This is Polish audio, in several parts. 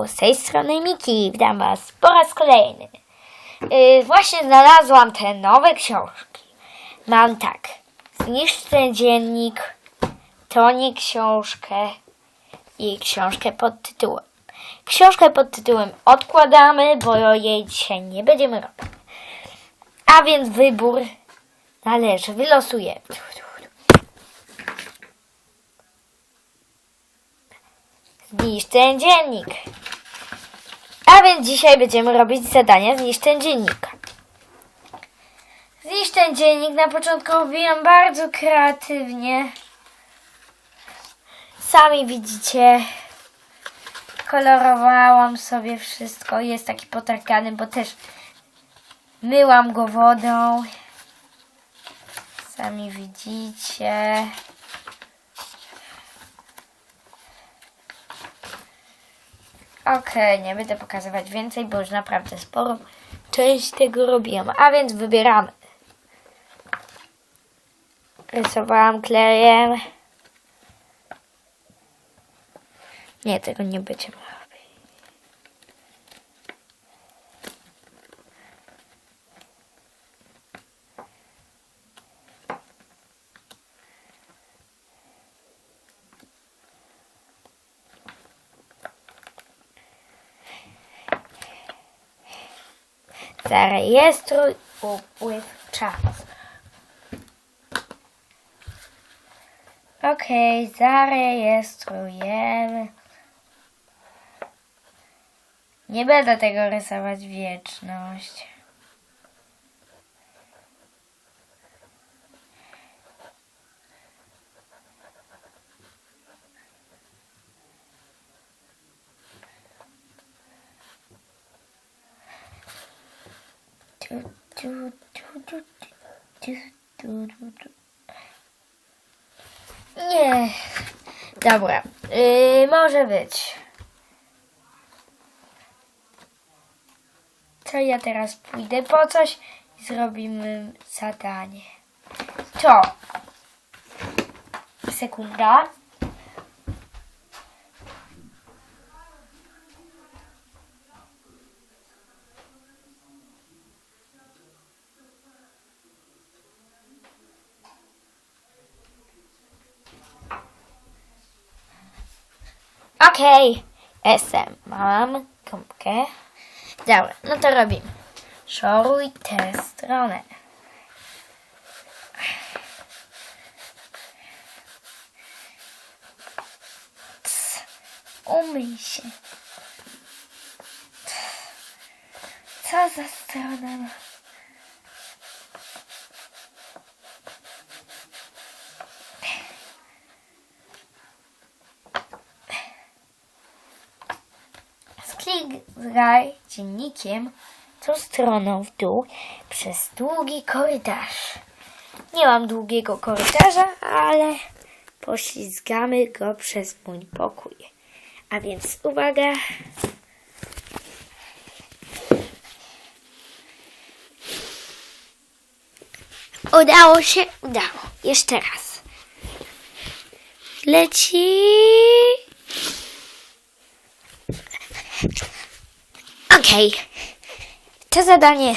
Państwu, z tej strony Miki, witam Was po raz kolejny. Yy, właśnie znalazłam te nowe książki. Mam tak, Zniszcz ten dziennik, to nie książkę i książkę pod tytułem. Książkę pod tytułem odkładamy, bo jej dzisiaj nie będziemy robić. A więc wybór należy, wylosujemy. Zniszcz ten dziennik. A więc dzisiaj będziemy robić zadania Zniszcz ten dziennik. Zniszcz ten dziennik. Na początku robiłam bardzo kreatywnie. Sami widzicie. Kolorowałam sobie wszystko. Jest taki potargany, bo też myłam go wodą. Sami widzicie. Okej, nie będę pokazywać więcej, bo już naprawdę sporo część tego robiłam. A więc wybieramy. Rysowałam klejem. Nie, tego nie robić. Zarejestruj upływ czasu. Okej, zarejestrujemy. Nie będę tego rysować wieczność. Tu, tu, tu, tu, tu, tu, tu, tu. Nie. Dobra. Yy, może być. To ja teraz pójdę po coś i zrobimy zadanie. To. Sekunda. Okej, jestem. Mam gąbkę. Dobra, no to robimy. Szoruj tę stronę. Cs, Umyj się. Co za strona? Sklikaj dziennikiem tą stroną w dół przez długi korytarz. Nie mam długiego korytarza, ale poślizgamy go przez mój pokój. A więc uwaga. Udało się, udało. Jeszcze raz. Leci. Okej. To zadanie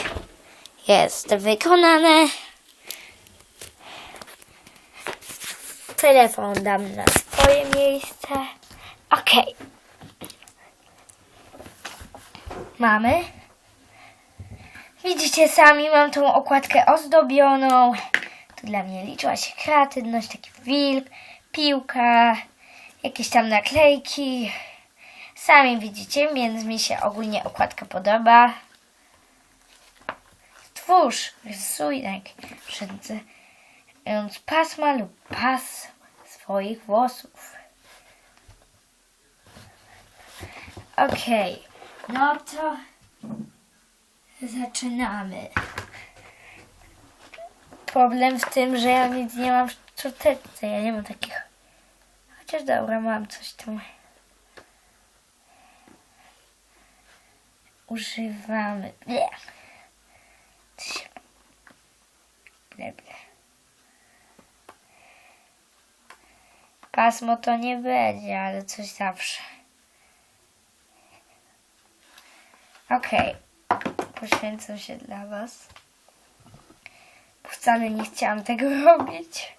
jest wykonane. Telefon dam na swoje miejsce. Okej. Mamy. Widzicie sami, mam tą okładkę ozdobioną. Tu dla mnie liczyła się kreatywność, taki wilk, piłka, jakieś tam naklejki. Sami widzicie, więc mi się ogólnie okładka podoba. Twórz rysunek przedstawiając pasma lub pas swoich włosów. Okej, no to zaczynamy. Problem w tym, że ja nic nie mam w szczoteczce. Ja nie mam takich. Chociaż dobra, mam coś tam. Używamy. Pasmo to nie będzie, ale coś zawsze. Okej. Poświęcę się dla was. Wcale nie chciałam tego robić.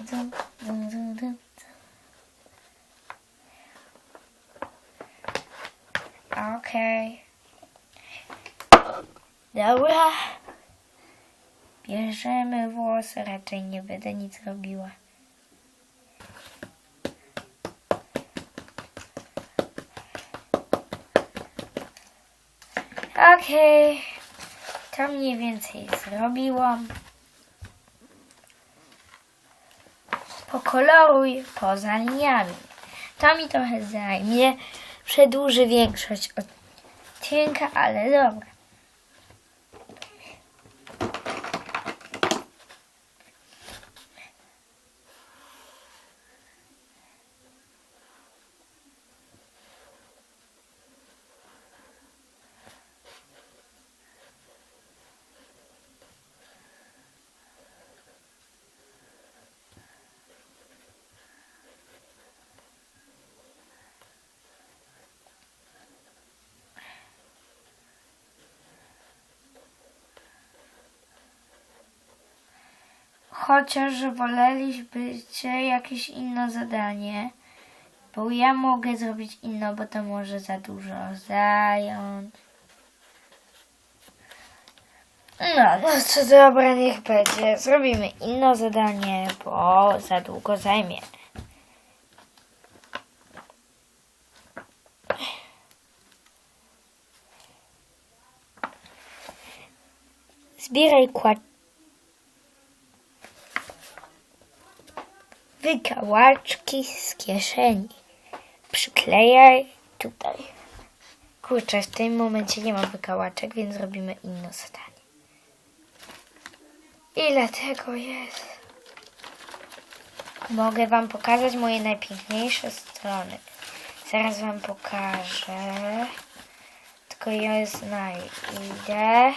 Dum, Dobra. Bierzemy włosy, raczej nie będę nic robiła. Okej. To mniej więcej zrobiłam. Pokoloruj poza liniami. To mi trochę zajmie. Przedłuży większość odcinka, ale dobra. Chociaż wolelibyście jakieś inne zadanie, bo ja mogę zrobić inne, bo to może za dużo zająć. No, no to dobra, niech będzie. Zrobimy inne zadanie, bo za długo zajmie. Zbieraj kład wykałaczki z kieszeni. Przyklejaj tutaj. Kurczę, w tym momencie nie mam wykałaczek, więc robimy inne zadanie. Ile tego jest? Mogę wam pokazać moje najpiękniejsze strony. Zaraz wam pokażę. Tylko je znajdę.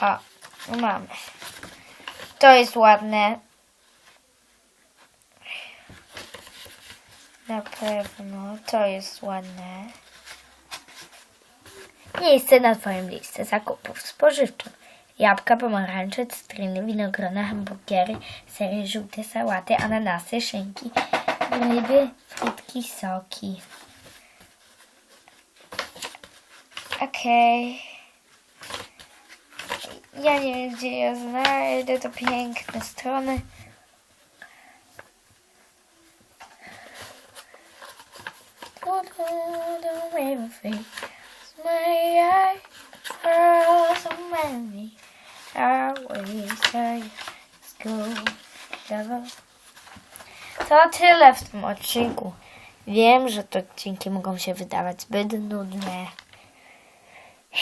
No mamy. To jest ładne. Na pewno to jest ładne. Miejsce na Twoim liście zakupów spożywczych. Jabłka, pomarańcze, cytryny, winogrona, hamburgery, sery żółte, sałaty, ananasy, szynki, ryby, frytki, soki. Okej. Ja nie wiem, gdzie ja znajdę te piękne strony. To tyle w tym odcinku. Wiem, że te odcinki mogą się wydawać zbyt nudne.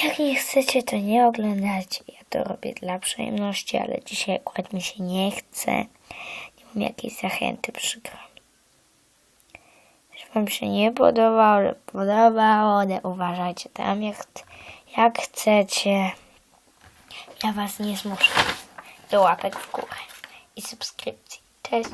Jak nie chcecie, to nie oglądajcie. Ja to robię dla przyjemności, ale dzisiaj akurat mi się nie chce. Nie mam jakiejś zachęty, przykro mi. Jeśli wam się nie podobało, lub podobało, to uważajcie tam jak, jak chcecie. Ja was nie zmuszę do łapek w górę i subskrypcji. Cześć!